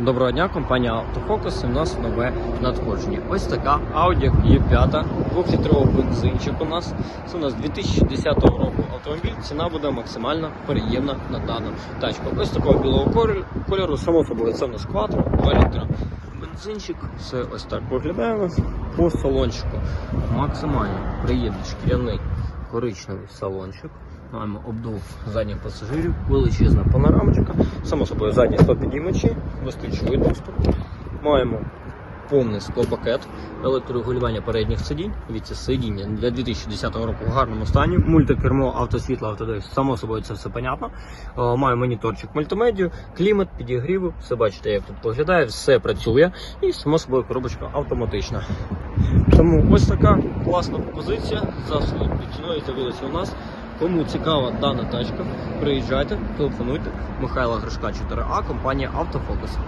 Доброго дня, компанія Автофокус. і У нас нове надходження. Ось така Audi Q5, 2-літровий бензинчик у нас. Це у нас 2010 року автомобіль. Ціна буде максимально приємна на дану тачку. Ось такого білого кольору, само собою, це у нас Quattro, 2 літра. Бензинчик, все ось так виглядає по салончику. Максимально приємний шкіряний коричневий салончик. Маємо обдув задніх пасажирів, величезна панорамочка, само собою задні стопідіймачі, безключовий доступ. Маємо повний склопакет, електрорегулювання передніх сидінь, віці сидіння для 2010 року в гарному стані, мультикермо, автосвітло, автодивись, само собою це все понятно. Е, Маю моніторчик мультимедію, клімат, підігріву, все бачите, як тут виглядає, все працює і само собою коробочка автоматична. Тому ось така класна пропозиція за свою ціною з'явилася у нас. Кому цікава дана тачка, приїжджайте, телефонуйте. Михайла Гришка 4А, компанія Автофокус.